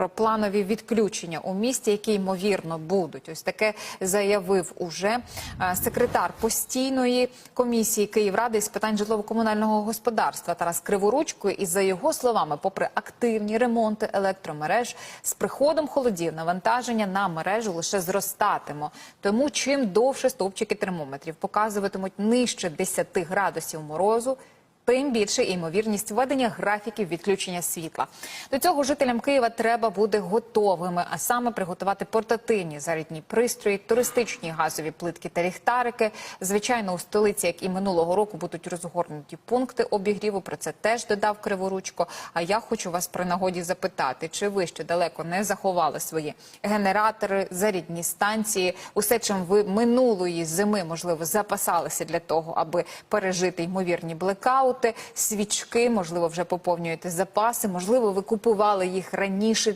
Про планові відключення у місті, які ймовірно будуть, ось таке заявив уже е, секретар постійної комісії Київради з питань житлово-комунального господарства Тарас Криворучко. І за його словами, попри активні ремонти електромереж, з приходом холодів навантаження на мережу лише зростатиме. Тому чим довше стовпчики термометрів показуватимуть нижче 10 градусів морозу тим більше ймовірність введення графіків відключення світла. До цього жителям Києва треба бути готовими, а саме приготувати портативні зарядні пристрої, туристичні газові плитки та ліхтарики. Звичайно, у столиці, як і минулого року, будуть розгорнуті пункти обігріву. Про це теж додав Криворучко. А я хочу вас при нагоді запитати, чи ви ще далеко не заховали свої генератори, зарядні станції, усе, чим ви минулої зими можливо запасалися для того, аби пережити ймовірні блекаути, свічки, можливо, вже поповнюєте запаси, можливо, ви купували їх раніше